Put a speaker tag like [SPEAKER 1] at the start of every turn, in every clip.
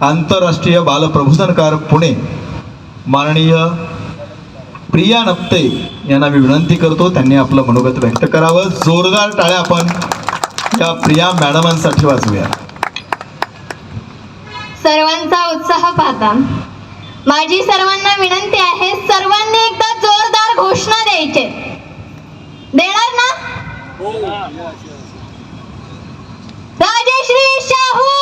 [SPEAKER 1] आंतरराष्ट्रीय बालप्रबोधनकार पुणे माननीय प्रिया नप्ते यांना मी विनंती करतो त्यांनी आपलं मनोगत व्यक्त करावं. जोरदार टाळ्या आपण या प्रिया मॅडमांसाठी वाजूया
[SPEAKER 2] सर्वांचा उत्साह पाहता. माझी सर्वांना विनंती आहे सर्वांनी एकदा जोरदार घोषणा द्यायचे. देणार ना? राजश्री शाहू!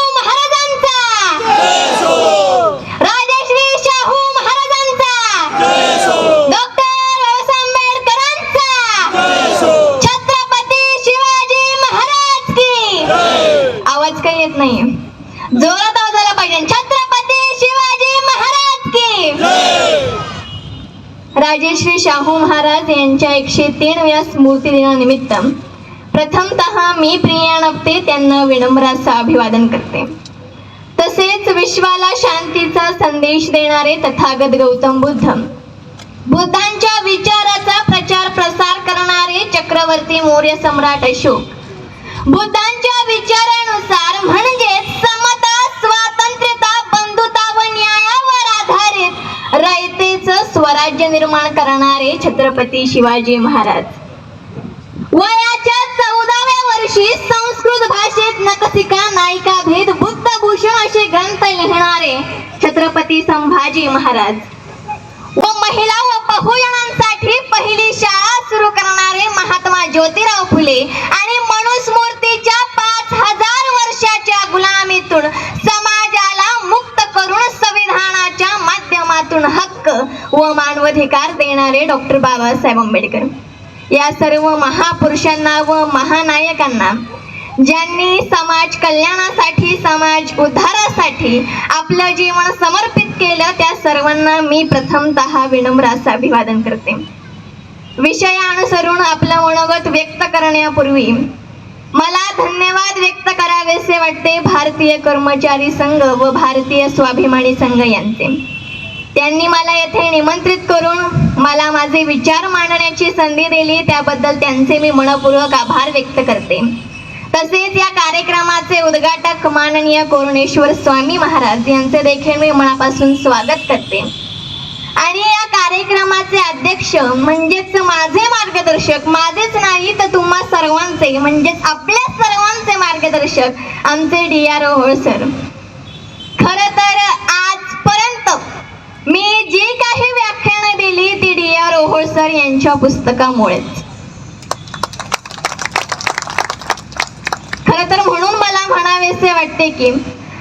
[SPEAKER 2] आवाज काही जोरात आवाज आला पाहिजे. छत्रपती शिवाजी महाराज की! राजेश्री शाहू महाराज यांच्या एकशे तीन व्या स्मृती दिनानिमित्त प्रथमतः मी प्रिया नपते त्यांना विनम्राचं अभिवादन करते. तसेच विश्वाला शांतीचा संदेश देणारे तथागत गौतम बुद्ध. बुद्धांच्या विचाराचा प्रचार प्रसार करणारे चक्रवर्ती मौर्य सम्राट अशोक. बुद्धांच्या विचारानुसार म्हणजे समता स्वातंत्र्यता बंधुता व न्यायावर आधारित रयतेच स्वराज्य निर्माण करणारे छत्रपती शिवाजी महाराज. वयाच्या चौदाव्या वर्षी संस्कृत भाषेत नकसिका नायिका भेद बुद्धभूषण असे ग्रंथ लिहिणारे छत्रपती संभाजी महाराज. व महिला व बहुजनांसाठी देणारे डॉक्टर बाबासाहेब आंबेडकर. या सर्व महापुरुषांना व महानायकांना ज्यांनी समाज कल्याणासाठी समाज उद्धारासाठी आपलं जीवन समर्पित केलं त्या सर्वांना मी प्रथमतः विनम्र असं अभिवादन करते. विषयानुसरून आपलं मनोगत व्यक्त करण्यापूर्वी मला धन्यवाद व्यक्त करावेसे वाटते भारतीय कर्मचारी संघ व भारतीय स्वाभिमानी संघ यांचे. त्यांनी मला येथे निमंत्रित करून मला माझे विचार मांडण्याची संधी दिली. त्याबद्दल त्यांचे मी मनपूर्वक आभार व्यक्त करते. तसेच या कार्यक्रमाचे उद्घाटक माननीय कोरणेश्वर स्वामी महाराज यांचे देखील मी मनापासून स्वागत करते. आणि या कार्यक्रमाचे अध्यक्ष म्हणजेच माझे मार्गदर्शक माझेच नाही तर तुम्हा सर्वांचे म्हणजेच आपल्या सर्वांचे मार्गदर्शक आमचे डी आर ओहोळ सर. खर तर मी जी काही व्याख्यानं दिली ती डी आर ओहोळ सर यांच्या पुस्तकामुळेच. खर तर म्हणून मला म्हणावेसे वाटते की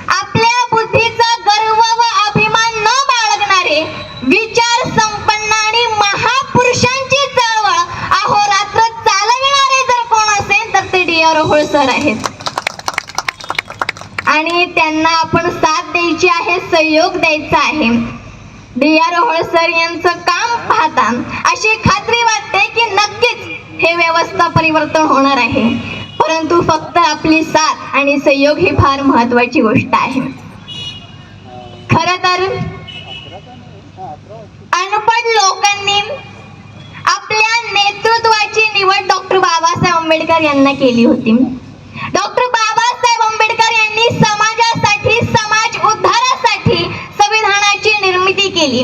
[SPEAKER 2] आपल्या बुद्धीचा गर्व व अभिमान न बाळगणारे विचार संपन्न आणि महापुरुषांची चळवळ अहोरात्र चालविणारे जर कोण असेल तर ते डी आर ओहोळ सर आहेत. आणि त्यांना आपण साथ द्यायची आहे सहयोग द्यायचा आहे. डी आर होळसर यांचं काम पाहता अशी खात्री वाटते की नक्कीच हे व्यवस्था परिवर्तन होणार आहे. परंतु फक्त आपली साथ आणि सहयोग ही फार महत्वाची गोष्ट आहे. खर तर अनपढ लोकांनी आपल्या नेतृत्वाची निवड डॉक्टर बाबासाहेब आंबेडकर यांना केली होती. डॉक्टर बाबासाहेब आंबेडकर यांनी समाजासाठी समाज केली.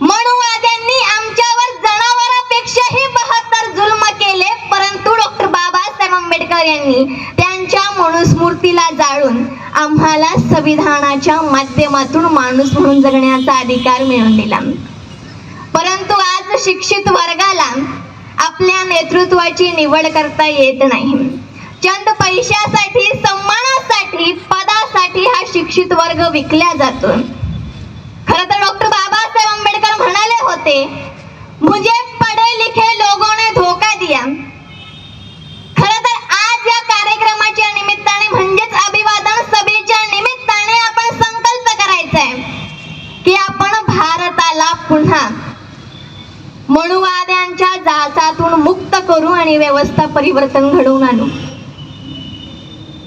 [SPEAKER 2] मनुवाद्यांनी आमच्यावर जनावरांपेक्षाही बहात्तर जुल्म केले परंतु डॉक्टर बाबासाहेब आंबेडकर यांनी त्यांच्या मनुस्मृतीला जाळून आम्हाला संविधानाच्या माध्यमातून माणूस म्हणून जगण्याचा अधिकार मिळवून दिला. परंतु आज शिक्षित वर्गाला आपल्या नेतृत्वाची निवड करता येत नाही. चंद पैशासाठी सन्मानासाठी पदासाठी हा शिक्षित वर्ग विकला जातो खरं तर डॉक्टर बाबासाहेब आंबेडकर म्हणाले होते मुझे पढ़े लिखे लोगों ने धोखा दिया खर तर आज या कार्यक्रमाच्या निमित्ताने म्हणजेच अभिवादन सभेच्या निमित्ताने आपण संकल्प करायचा आहे की आपण भारताला पुन्हा मनुवाद्यांच्या जाचातून मुक्त करू आणि व्यवस्था परिवर्तन घडवून आणू.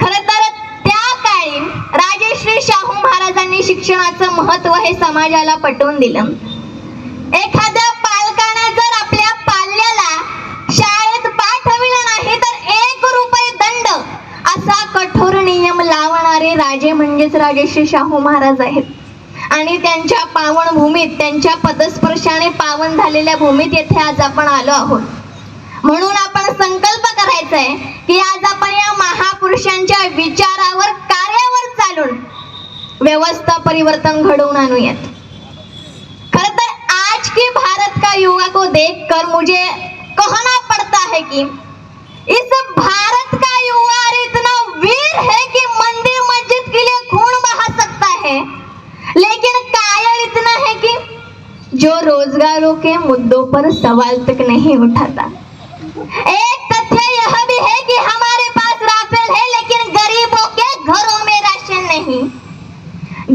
[SPEAKER 2] खर तर त्या काळी राजेश्री शाहू महाराजांनी शिक्षणाचं महत्त्व हे समाजाला पटवून दिलं. एखाद्या पालकाने जर आपल्या पाल्याला शाळेत पाठविलं नाही तर एक रुपये दंड असा कठोर नियम लावणारे राजे म्हणजेच राजेश्री शाहू महाराज आहेत. आणि त्यांच्या पावन भूमीत त्यांच्या पदस्पर्शाने पावन झालेल्या भूमीत येथे आज आपण आलो आहोत. म्हणून आपण संकल्प करायचा आहे की आज आपण या महापुरुषांच्या विचारावर कार्यावर चालून व्यवस्था परिवर्तन घडवून आणूयात. खर तर आज की भारत का युवा को देख कर मुझे कहना पड़ता है कि इस भारत का युवा इतना वीर है कि मंदिर के लिए खून बहा सकता है। लेकिन कायल इतना है कि जो रोजगारों के मुद्दों पर सवाल तक नहीं उठाता। एक तथ्य यह भी है कि हमारे पास राफेल है, लेकिन गरीबों के घरों में राशन नहीं।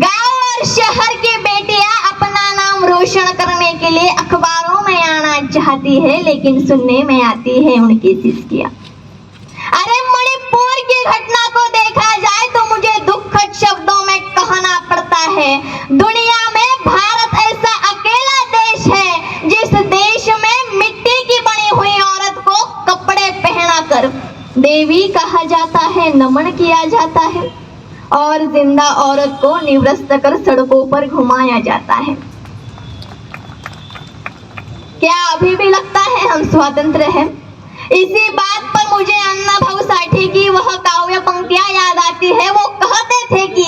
[SPEAKER 2] गाँव और शहर की बेटियाँ अपना नाम रोशन करने के लिए अखबारों में आना चाहती है, लेकिन सुनने में आती है उनकी सिस्कियाँ। अरे मणिपुर की घटना पड़ता है। दुनिया में भारत ऐसा अकेला देश है, जिस देश में मिट्टी की बनी हुई औरत को कपड़े पहनाकर देवी कहा जाता है, नमन किया जाता है और ज़िंदा औरत को निवृत्त कर सड़कों पर घुमाया जाता है। क्या अभी भी लगता है हम स्वतंत्र हैं? इसी बात पर मुझे अन्ना भाऊ साठी की वह काव्य पंक्तियाँ याद आती है, वो कहते थे कि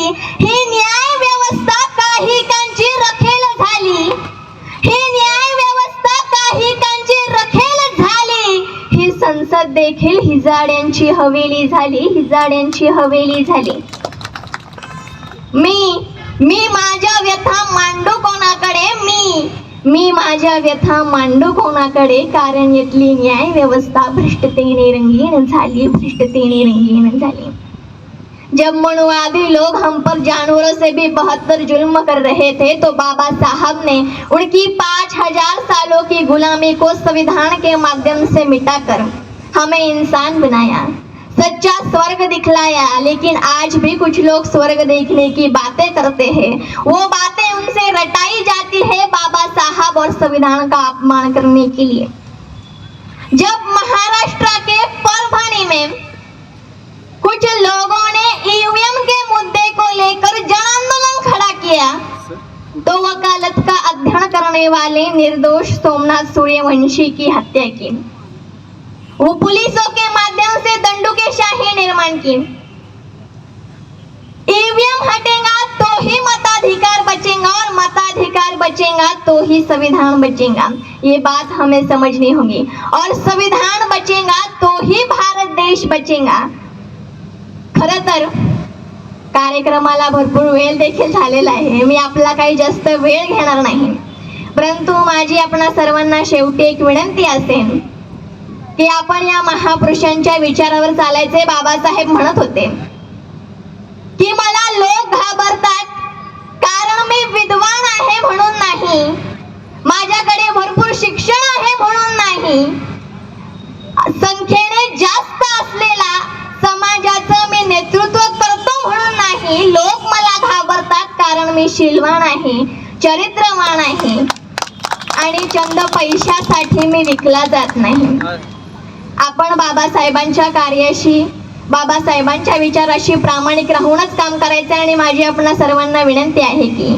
[SPEAKER 2] हिजाड्यांची हवेली झाली हिजाड्यांची हवेली झाली. मी मी माझ्या व्यथा मांडू कोणाकडे? मी मी माझ्या व्यथा मांडू कोणाकडे? कारण इथली न्याय व्यवस्था भ्रष्टतेने रंगीन झाली भ्रष्टतेने रंगीन झाली. जब मनुवादी लोग हम पर जानवरों से भी बहत्तर जुल्म कर रहे थे तो बाबा साहब ने उनकी पाँच हजार सालों की गुलामी को संविधान के माध्यम से मिटाकर हमें इंसान बनाया। सच्चा स्वर्ग दिखलाया, लेकिन आज भी कुछ लोग स्वर्ग देखने की बातें करते हैं। वो बातें उनसे रटाई जाती है बाबा साहब और संविधान का अपमान करने के लिए। जब महाराष्ट्र के परभणी में कुछ लोगों ने ईवीएम के मुद्दे को लेकर जन आंदोलन खड़ा किया तो वकालत का अध्ययन करने वाले निर्दोष सोमनाथ सूर्यवंशी की हत्या की। वो पुलिसों के माध्यम से दंडुकेशाही निर्माण की। ईवीएम हटेगा तो ही मताधिकार बचेगा और मताधिकार बचेगा तो ही संविधान बचेगा। ये बात हमें समझनी होगी। और संविधान बचेगा तो ही भारत देश बचेगा। खर तर कार्यक्रमाला भरपूर वेळ देखील झालेला आहे. मी आपला काही जास्त वेळ घेणार नाही. परंतु माझी आपणा सर्वांना शेवटी एक विनंती असेल. की आपण या महापुरुषांच्या विचारावर चालायचे बाबासाहेब म्हणत होते. की मला लोक घाबरतात कारण मी विद्वान आहे म्हणून नाही. माझ्याकडे भरपूर शिक्षण आहे म्हणून नाही. संख्येने जास्त असलेला समाजाचं मी नेतृत्व करतो म्हणून नाही. लोक मला घाबरतात कारण मी शीलवान आहे चरित्रवान आहे. आणि चंद पैशासाठी मी विकला जात नाही. आपण बाबासाहेबांच्या कार्याशी बाबासाहेबांच्या विचाराशी प्रामाणिक राहूनच काम करायचं आणि माझी आपण सर्वांना विनंती आहे की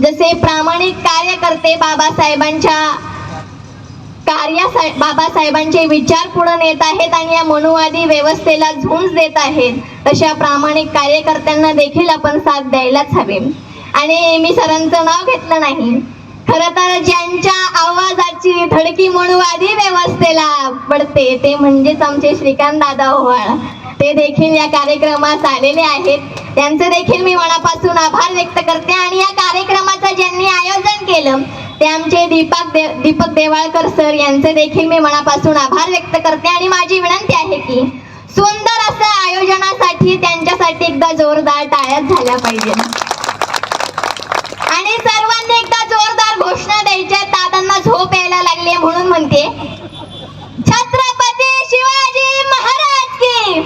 [SPEAKER 2] जसे प्रामाणिक कार्यकर्ते बाबासाहेबांच्या कार्यासा बाबासाहेबांचे विचार पुढे नेत आहेत आणि या मनुवादी व्यवस्थेला झुंज देत आहेत तशा प्रामाणिक कार्यकर्त्यांना देखील आपण साथ द्यायलाच हवे. आणि मी सरांचं नाव घेतलं नाही. खरं तर ज्या थडकी धडकी व्यवस्थेला पडते. ते म्हणजेच आमचे श्रीकांत दादा ओवाळ. ते देखील या कार्यक्रमास आलेले आहेत. त्यांचे देखील मी मनापासून आभार व्यक्त करते आणि या कार्यक्रमाचं ज्यांनी आयोजन केलं ते आमचे दीपक दे दीपक देवाळकर सर यांचे देखील मी मनापासून आभार व्यक्त करते आणि माझी विनंती आहे की सुंदर असं आयोजनासाठी त्यांच्यासाठी एकदा जोरदार टाळ्याच झाल्या पाहिजे आणि सर्वांनी एकदा जोरदार घोषणा द्यायच्या लागले म्हणून म्हणते छत्रपती शिवाजी महाराज की.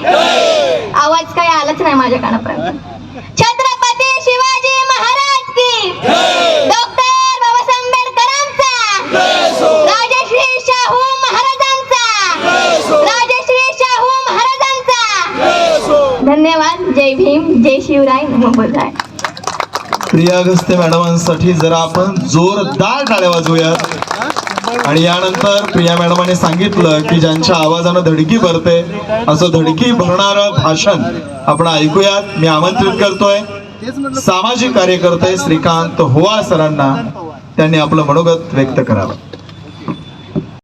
[SPEAKER 2] आवाज काही आलाच नाही माझ्या कानापर्यंत. छत्रपती शिवाजी महाराज की. डॉक्टर बाबासाहेब आंबेडकरांचा राजश्री शाहू महाराजांचा. राजश्री शाहू महाराजांचा. धन्यवाद. शिवराय. नम
[SPEAKER 1] प्रिया अगस्ते मॅडमांसाठी जरा आपण जोरदार टाळ्या वाजवूयात. आणि यानंतर प्रिया मॅडमाने सांगितलं की ज्यांच्या आवाजानं धडकी भरते असं धडकी भरणारं भाषण आपण ऐकूयात. मी आमंत्रित करतोय. सामाजिक कार्यकर्ते श्रीकांत होवा सरांना त्यांनी आपलं मनोगत व्यक्त करावं.